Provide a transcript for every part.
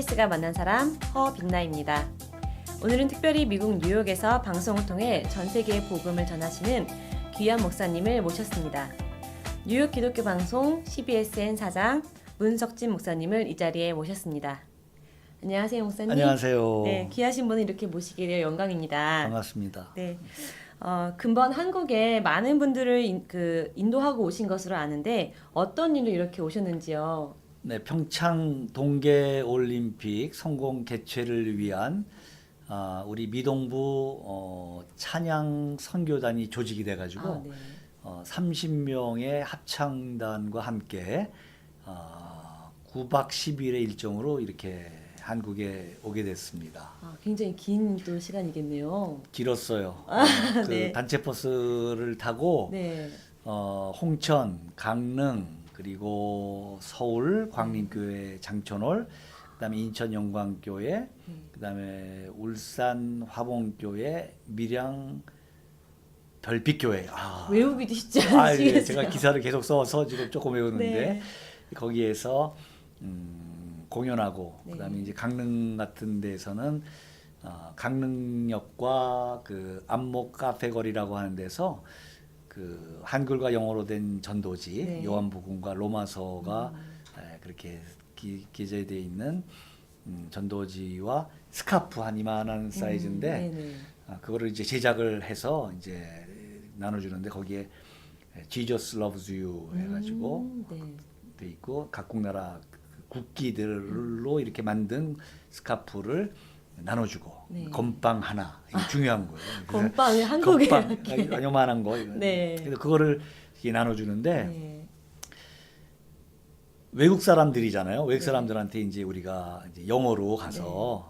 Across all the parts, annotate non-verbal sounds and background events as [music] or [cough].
CBS가 만난 사람 허빛나입니다. 오늘은 특별히 미국 뉴욕에서 방송을 통해 전 세계에 복음을 전하시는 귀한 목사님을 모셨습니다. 뉴욕 기독교 방송 CBSN 사장 문석진 목사님을 이 자리에 모셨습니다. 안녕하세요, 목사님. 안녕하세요. 네, 귀하신 분을 이렇게 모시게 되어 영광입니다. 반갑습니다. 네. 어, 근본 한국에 많은 분들을 인, 그 인도하고 오신 것으로 아는데 어떤 일로 이렇게 오셨는지요? 네, 평창 동계 올림픽 성공 개최를 위한 아, 우리 미동부 어, 찬양 선교단이 조직이 돼가지고 아, 네. 어, 30명의 합창단과 함께 어, 9박 10일의 일정으로 이렇게 한국에 오게 됐습니다. 아, 굉장히 긴 또 시간이겠네요. 길었어요. 어, 그 네. 단체 버스를 타고 네. 어, 홍천, 강릉, 그리고 서울 광림교회 장천홀, 그다음에 인천 영광교회, 그다음에 울산 화봉교회, 밀양 별빛교회. 아, 외우기도 쉽지 아, 예, 않으시겠어요? 제가 기사를 계속 써서 지금 조금 외우는데 네. 거기에서 음, 공연하고 네. 그다음에 이제 강릉 같은 데서는 어, 강릉역과 그 안목 카페 거리라고 하는 데서 그 한글과 영어로 된 전도지 네. 음. 요한복음과 로마서가 에, 그렇게 기, 기재되어 있는 음, 전도지와 스카프 한 이만한 사이즈인데 음, 네네. 아, 그거를 이제 제작을 해서 이제 나눠주는데 거기에 Jesus loves you 해가지고 음, 네. 돼 있고 각국 나라 국기들로 이렇게 만든 스카프를 나눠주고 네. 건빵 하나 이게 중요한 거예요. 건빵을 한국에 건빵 이렇게. 아, 요만한 거 이거. 네. 그래서 그거를 이렇게 나눠주는데 네. 외국 사람들이잖아요. 외국 네. 사람들한테 이제 우리가 이제 영어로 가서 그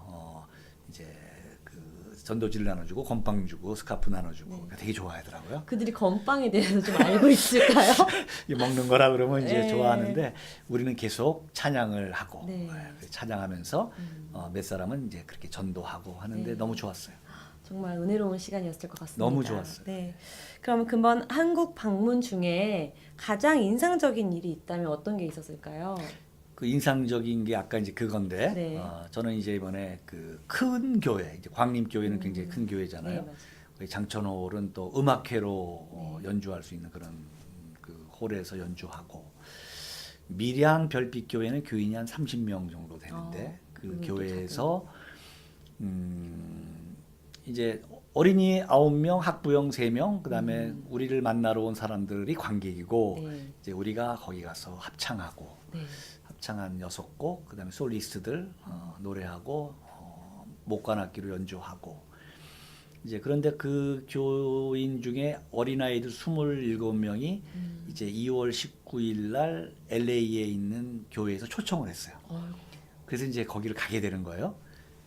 전도지를 나눠주고 건빵 주고 스카프 나눠주고 네. 되게 좋아하더라고요. 그들이 건빵에 대해서 좀 알고 있을까요? [laughs] 이 먹는 거라 그러면 이제 네. 좋아하는데 우리는 계속 찬양을 하고 네. 예, 찬양하면서 음. 어, 몇 사람은 이제 그렇게 전도하고 하는데 네. 너무 좋았어요. 정말 은혜로운 시간이었을 것 같습니다. 너무 좋았어요. 네. 그럼 근본 한국 방문 중에 가장 인상적인 일이 있다면 어떤 게 있었을까요? 그 인상적인 게 아까 이제 그건데 네. 어, 저는 이제 이번에 그 큰 교회 이제 광림 교회는 음. 굉장히 큰 교회잖아요. 네, 맞아요. 거기 장천홀은 또 음악회로 어, 네. 연주할 수 있는 그런 그 홀에서 연주하고 밀양 별빛 교회는 교인이 한 30명 정도 되는데 어, 그 교회에서 음 이제 어린이 9명, 학부형 3명, 그다음에 음. 우리를 만나러 온 사람들이 관객이고 네. 이제 우리가 거기 가서 합창하고 네. 합창한 여섯 곡, 그 다음에 솔리스트들 어, 노래하고 어, 목관악기로 연주하고 이제 그런데 그 교인 중에 어린아이들 27명이 음. 이제 2월 19일 날 LA에 있는 교회에서 초청을 했어요. 어이구. 그래서 이제 거기를 가게 되는 거예요.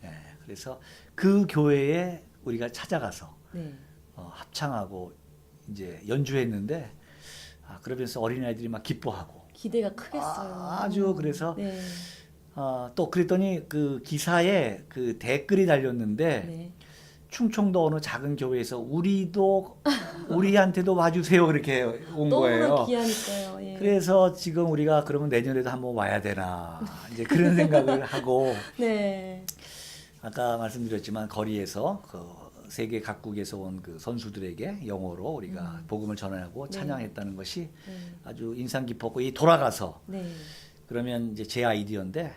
예, 그래서 그 교회에 우리가 찾아가서 네. 어, 합창하고 이제 연주했는데 아, 그러면서 어린아이들이 막 기뻐하고 기대가 크겠어요. 아, 아주 그래서 네. 아, 또 그랬더니 그 기사에 그 댓글이 달렸는데 네. 충청도 어느 작은 교회에서 우리도 [laughs] 우리한테도 와주세요 그렇게 온 너무나 거예요. 귀하니까요. 예. 그래서 지금 우리가 그러면 내년에도 한번 와야 되나 이제 그런 생각을 하고 [laughs] 네. 아까 말씀드렸지만 거리에서 그 세계 각국에서 온 그 선수들에게 영어로 우리가 음. 복음을 전하고 네. 찬양했다는 것이 네. 아주 인상 깊었고 이 돌아가서 네. 그러면 이제 제 아이디어인데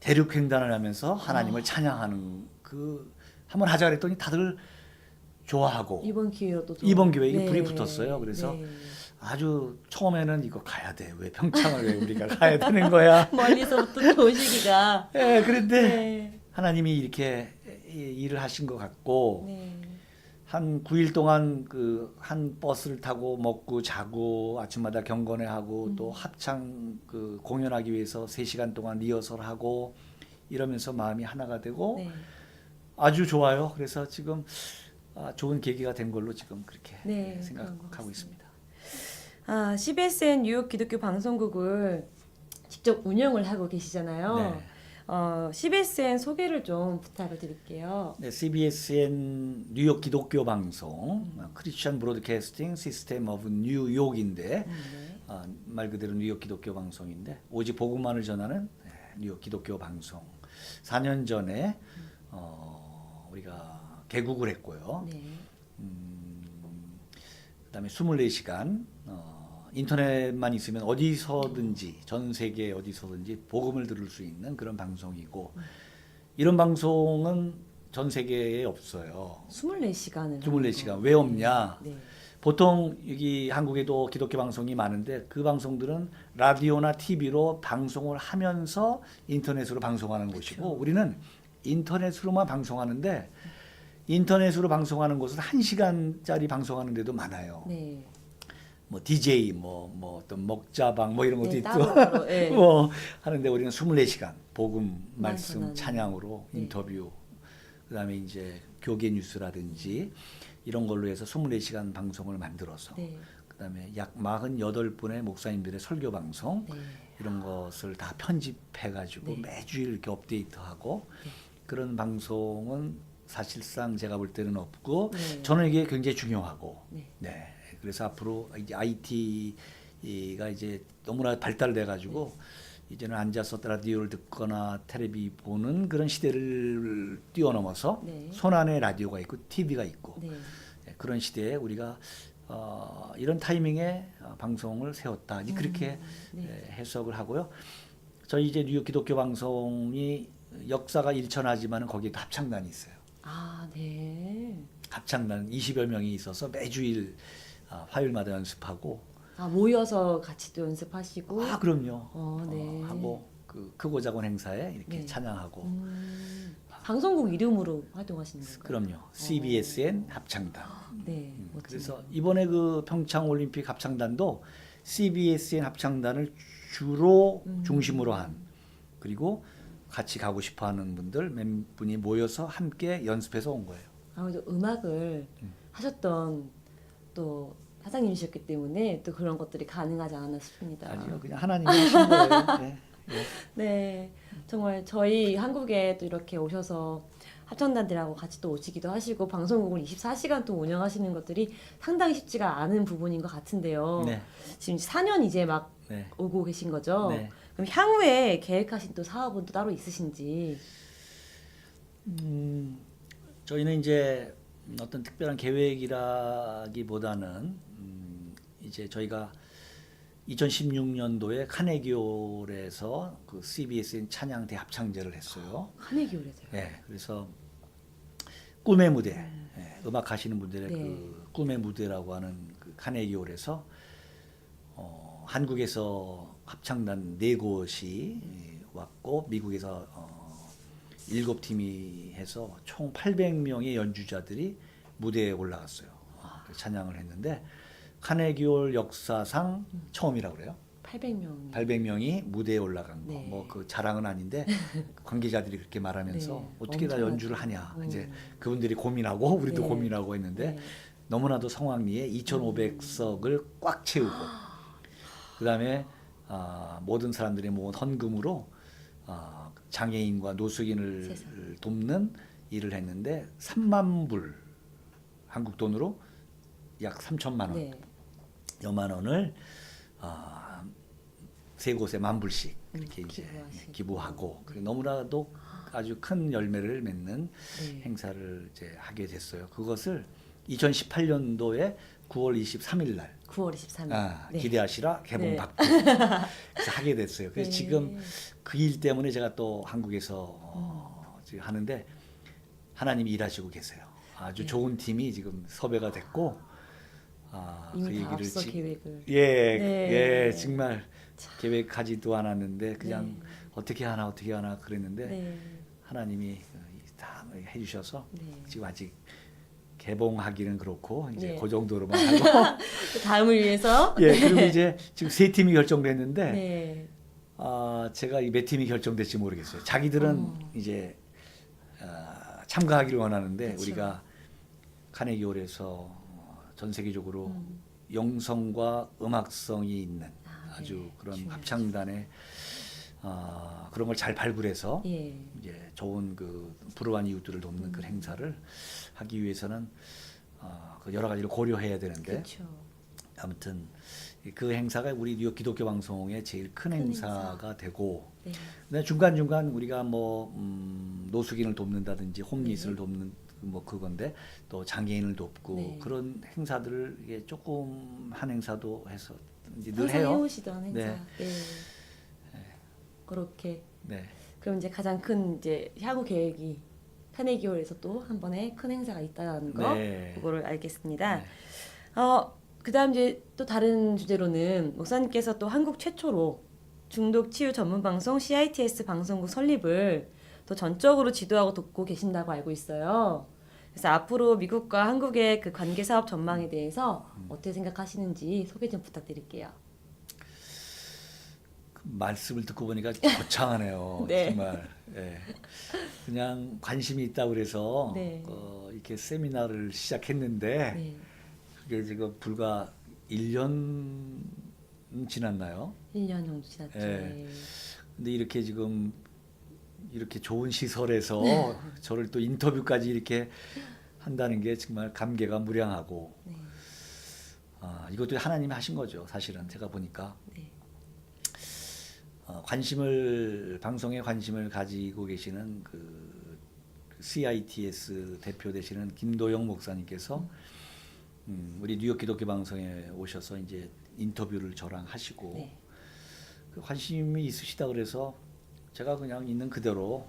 대륙 횡단을 하면서 하나님을 아. 찬양하는 그 한번 하자 그랬더니 다들 좋아하고 이번 기회로 또 좀- 이번 기회에 이게 불이 붙었어요. 그래서 네. 아주 처음에는 이거 가야 돼. 왜 평창을 왜 우리가 가야 되는 거야? [laughs] 멀리서부터 또 오시기가 예, 그런데 네. 하나님이 이렇게 이- 일을 하신 것 같고 네. 한 9일 동안 그 한 버스를 타고 먹고 자고 아침마다 경건회 하고 음. 또 합창 그 공연하기 위해서 3시간 동안 리허설 하고 이러면서 마음이 하나가 되고 네. 아주 좋아요. 그래서 지금 아, 좋은 계기가 된 걸로 지금 그렇게 네, 것 생각하고. 있습니다. 아, CBSN 뉴욕 기독교 방송국을 직접 운영을 하고 계시잖아요. 네. 어, CBSN 소개를 좀 부탁을 드릴게요. 네, CBSN 뉴욕 기독교 방송 음. 크리스천 브로드캐스팅 시스템 오브 뉴욕인데 음, 네. 아, 말 그대로 뉴욕 기독교 방송인데 오직 복음만을 전하는 네, 뉴욕 기독교 방송. 4년 전에 어, 우리가 개국을 했고요. 네. 음, 그다음에 24시간 어, 인터넷만 있으면 어디서든지 전 세계 어디서든지 복음을 들을 수 있는 그런 방송이고 이런 방송은 전 세계에 없어요. 24시간을 24시간 왜 없냐? 네. 보통 여기 한국에도 기독교 방송이 많은데 그 방송들은 라디오나 TV로 방송을 하면서 인터넷으로 방송하는 곳이고 우리는 인터넷으로만 방송하는데 인터넷으로 방송하는 곳은 1시간짜리 방송하는 데도 많아요. 네. 뭐 DJ 뭐뭐 어떤 먹자방 뭐 이런 것도 네, 있고 따로 네. [laughs] 뭐 하는데 우리는 24시간 복음 말씀. 찬양으로 네. 인터뷰 그다음에 이제 교계 뉴스라든지 이런 걸로 해서 24시간 방송을 만들어서 네. 그다음에 약 48분의 목사님들의 설교 방송 네. 이런 것을 다 편집해 가지고 네. 매주일 이렇게 업데이트하고 네. 그런 방송은 사실상 제가 볼 때는 없고 네. 저는 이게 굉장히 중요하고 네. 네. 그래서 앞으로 이제 IT가 이제 너무나 발달돼 가지고 이제는 앉아서 라디오를 듣거나 텔레비 보는 그런 시대를 뛰어넘어서 네. 손 안에 라디오가 있고 TV가 있고 네. 네, 그런 시대에 우리가 어, 이런 타이밍에 어, 방송을 세웠다. 이제 그렇게 네. 에, 해석을 하고요. 저희 이제 뉴욕 기독교 방송이 역사가 일천하지만은 거기에도 합창단이 있어요. 아, 네. 합창단 20여 명이 있어서 매주일 아, 화요일마다 연습하고 아, 모여서 같이 또 연습하시고 아 그럼요 어, 네. 어, 하고 그 크고 작은 행사에 이렇게 네. 찬양하고 음, 방송국 이름으로 활동하시는 건가요? 그럼요 CBSN 합창단 네. 음, 멋지네요. 그래서 이번에 그 평창 올림픽 합창단도 CBSN 합창단을 주로 음. 중심으로 한 그리고 같이 가고 싶어하는 분들 몇 분이 모여서 함께 연습해서 온 거예요. 아무래도 음악을 음. 하셨던 또 사장님이셨기 때문에 또 그런 것들이 가능하지 않았나 싶습니다. 아니요, 그냥 하나님이 하신 거예요. [laughs] 네. 네. 네, 정말 저희 한국에 또 이렇게 오셔서 합창단들하고 같이 또 오시기도 하시고 방송국을 24시간 또 운영하시는 것들이 상당히 쉽지가 않은 부분인 것 같은데요. 네. 지금 4년 이제 막 네. 오고 계신 거죠? 네. 그럼 향후에 계획하신 또 사업은 또 따로 있으신지? 음, 저희는 이제 어떤 특별한 계획이라기보다는 음, 이제 저희가 2016년도에 카네기홀에서 그 CBSN 찬양 대 합창제를 했어요. 카네기홀에서요. 예, 그래서 꿈의 무대, 예, 음악 하시는 분들의 네. 그 꿈의 무대라고 하는 그 카네기홀에서 어, 한국에서 합창단 네 곳이 예, 왔고 미국에서 어, 일곱 팀이 해서 총 800명의 연주자들이 무대에 올라갔어요. 어, 그래서 찬양을 했는데 카네기홀 역사상 처음이라고 그래요. 800명. 800명이 무대에 올라간 거. 네. 뭐 그 자랑은 아닌데 [laughs] 관계자들이 그렇게 말하면서 네, 어떻게 다 엄청나죠. 연주를 하냐. 음. 이제 그분들이 고민하고 [laughs] 우리도 네. 고민하고 했는데 네. 너무나도 성황리에 2,500석을 꽉 채우고 [gasps] 그다음에 아, 모든 사람들이 모은 헌금으로 아, 장애인과 노숙인을 세상에. 돕는 일을 했는데 3만 불 한국 돈으로 약 3천만 원. 네. 여만 원을 아, 세 곳에 만 불씩 이렇게 음, 이제 기부하시고. 기부하고 그리고 너무나도 아주 큰 열매를 맺는 네. 행사를 이제 하게 됐어요. 그것을 2018년도에 9월 23일 날 9월 23일. 아, 네. 기대하시라 개봉 네. 받고 [laughs] 그래서 하게 됐어요. 그래서 네. 지금 그 일 때문에 제가 또 한국에서 어, 지금 하는데 하나님이 일하시고 계세요. 아주 네. 좋은 팀이 지금 섭외가 됐고 아, 그 이미 다 앞서 지- 계획을. 예, 네. 예, 정말 참. 계획하지도 않았는데 그냥 네. 어떻게 하나 어떻게 하나 그랬는데 네. 하나님이 다 해주셔서 네. 지금 아직 개봉하기는 그렇고 이제 네. 그 정도로만 [laughs] 하고 그 다음을 위해서. [laughs] 예 그리고 이제 지금 세 팀이 결정됐는데 네. 아 제가 이 몇 팀이 결정될지 모르겠어요. 자기들은 어. 이제 아, 참가하기를 원하는데 그쵸. 우리가 카네기 홀에서 어, 전 세계적으로 음. 영성과 음악성이 있는 아, 아주 네. 그런 중요하죠. 합창단의 아, 그런 걸 잘 발굴해서 예. 이제 좋은 그 불우한 이웃들을 돕는 그 행사를 하기 위해서는 아, 그 여러 가지를 고려해야 되는데 그렇죠. 아무튼 그 행사가 우리 뉴욕 기독교 방송의 제일 큰 큰 행사가 되고 네. 근데 중간 중간 우리가 뭐 음, 노숙인을 돕는다든지 홈리스를 네. 돕는 뭐 그건데 또 장애인을 돕고 네. 그런 행사들을 조금 한 행사도 해서 이제 늘 해요. 해오시던 행사. 네. 네. 그렇게 네. 그럼 이제 가장 큰 이제 향후 계획이 카네기홀에서 또 한 번에 큰 행사가 있다는 거 네. 그거를 알겠습니다. 네. 어 그다음 이제 또 다른 주제로는 목사님께서 또 한국 최초로 중독 치유 전문 방송 CITS 방송국 설립을 또 전적으로 지도하고 돕고 계신다고 알고 있어요. 그래서 앞으로 미국과 한국의 그 관계 사업 전망에 대해서 음. 어떻게 생각하시는지 소개 좀 부탁드릴게요. 그 말씀을 듣고 보니까 [laughs] 거창하네요. [laughs] 네. 정말. 예. 그냥 관심이 있다 그래서 네. 어, 이렇게 세미나를 시작했는데 네. 그게 지금 불과 1년 지났나요? 1년 정도 지났죠. 예. 네. 근데 이렇게 지금 이렇게 좋은 시설에서 저를 또 인터뷰까지 이렇게 한다는 게 정말 감개가 무량하고 네. 아, 이것도 하나님이 하신 거죠. 사실은 제가 보니까 네. 어, 관심을 방송에 관심을 가지고 계시는 그, 그 CITS 대표 되시는 김도영 목사님께서 음, 우리 뉴욕 기독교 방송에 오셔서 이제 인터뷰를 저랑 하시고 네. 그 관심이 있으시다 그래서 제가 그냥 있는 그대로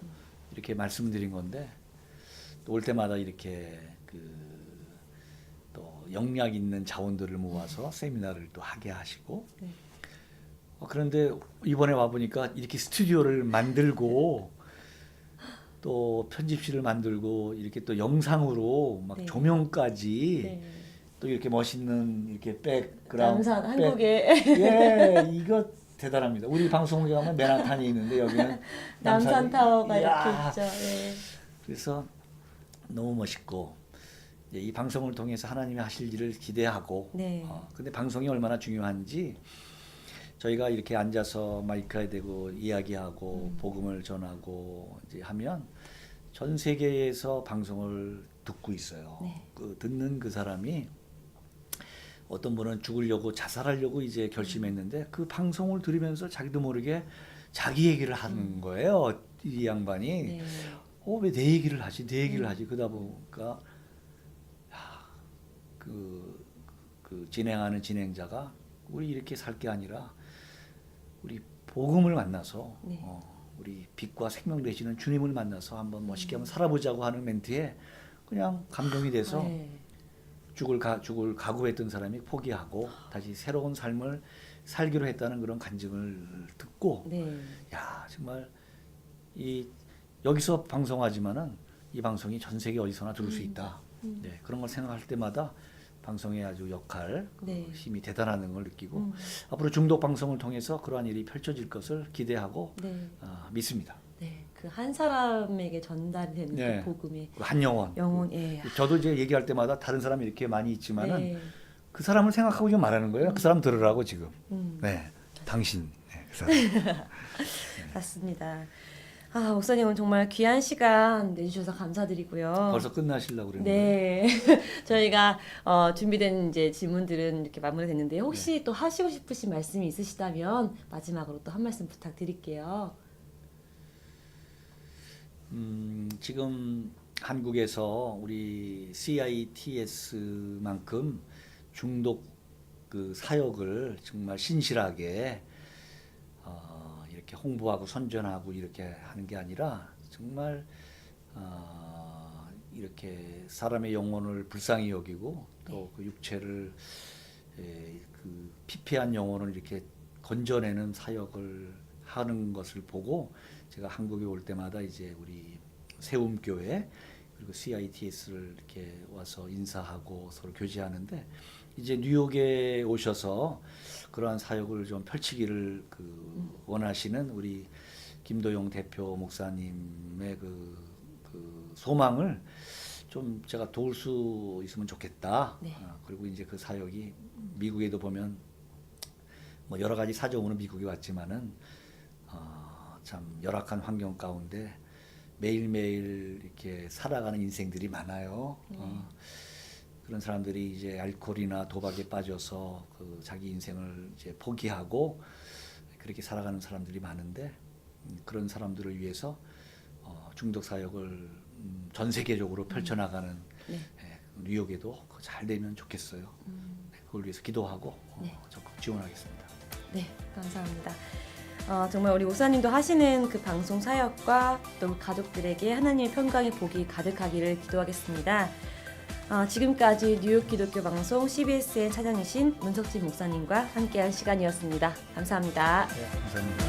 이렇게 말씀드린 건데 또올 때마다 이렇게 그 또 영향 있는 자원들을 모아서 세미나를 또 하게 하시고 네. 어, 그런데 이번에 와 보니까 이렇게 스튜디오를 만들고 또 편집실을 만들고 이렇게 또 영상으로 막 네. 조명까지 네. 또 이렇게 멋있는 이렇게 백그라운드 남산 백- 한국의 예, 이거 대단합니다. 우리 방송국에 가면 맨하탄이 있는데 여기는 [laughs] 남산 타워가 이야, 이렇게 있죠. 네. 그래서 너무 멋있고 이제 이 방송을 통해서 하나님이 하실 일을 기대하고 네. 어, 근데 방송이 얼마나 중요한지 저희가 이렇게 앉아서 마이크에 대고 이야기하고 음. 복음을 전하고 이제 하면 전 세계에서 방송을 듣고 있어요. 네. 그 듣는 그 사람이 어떤 분은 죽으려고 자살하려고 이제 결심했는데 그 방송을 들으면서 자기도 모르게 자기 얘기를 하는 거예요. 이 양반이. 네. 어, 왜 내 얘기를 하지? 내 얘기를 음. 하지? 그러다 보니까, 야, 그, 그 진행하는 진행자가 우리 이렇게 살 게 아니라 우리 복음을 만나서, 네. 어, 우리 빛과 생명 되시는 주님을 만나서 한번 멋있게 음. 한번 살아보자고 하는 멘트에 그냥 감동이 돼서 네. 죽을 가, 죽을 각오했던 사람이 포기하고 다시 새로운 삶을 살기로 했다는 그런 간증을 듣고 네. 야 정말 이 여기서 방송하지만은 이 방송이 전 세계 어디서나 들을 수 있다. 음. 네, 그런 걸 생각할 때마다 방송의 아주 역할, 그 네. 힘이 대단하는 걸 느끼고 음. 앞으로 중독 방송을 통해서 그러한 일이 펼쳐질 것을 기대하고 네. 아, 믿습니다. 네. 그 한 사람에게 전달이 되는 네. 그 복음의 그 한영원. 영혼 예. 저도 이제 얘기할 때마다 다른 사람이 이렇게 많이 있지만은 네. 그 사람을 생각하고 좀 말하는 거예요. 그 사람 들으라고 지금. 음. 네, 당신. 네, 그 사람. [laughs] 맞습니다. 아, 목사님은 정말 귀한 시간 내주셔서 감사드리고요. 벌써 끝나시려고 그랬는데. 네. [laughs] 저희가 어, 준비된 이제 질문들은 이렇게 마무리됐는데 혹시 네. 또 하시고 싶으신 말씀이 있으시다면 마지막으로 또 한 말씀 부탁드릴게요. 음, 지금 한국에서 우리 CITS만큼 중독 그 사역을 정말 신실하게 어, 이렇게 홍보하고 선전하고 이렇게 하는 게 아니라 정말 어, 이렇게 사람의 영혼을 불쌍히 여기고 또 그 육체를 에, 그 피폐한 영혼을 이렇게 건져내는 사역을 하는 것을 보고 제가 한국에 올 때마다 이제 우리 세움교회 그리고 CITS를 이렇게 와서 인사하고 서로 교제하는데 이제 뉴욕에 오셔서 그러한 사역을 좀 펼치기를 그 원하시는 우리 김도영 대표 목사님의 그, 그 소망을 좀 제가 도울 수 있으면 좋겠다. 네. 아, 그리고 이제 그 사역이 미국에도 보면 뭐 여러 가지 사정으로 미국에 왔지만은 어, 참 열악한 환경 가운데 매일매일 이렇게 살아가는 인생들이 많아요. 네. 어, 그런 사람들이 이제 알코올이나 도박에 빠져서 그 자기 인생을 이제 포기하고 그렇게 살아가는 사람들이 많은데 음, 그런 사람들을 위해서 어, 중독 사역을 음, 전 세계적으로 펼쳐나가는 네. 예, 뉴욕에도 잘 되면 좋겠어요. 네, 그걸 위해서 기도하고 어, 네. 적극 지원하겠습니다. 네, 감사합니다. 어, 정말 우리 목사님도 하시는 그 방송 사역과 또 가족들에게 하나님의 평강의 복이 가득하기를 기도하겠습니다. 어, 지금까지 뉴욕 기독교 방송 CBS의 차장이신 문석진 목사님과 함께한 시간이었습니다. 감사합니다. 네, 감사합니다.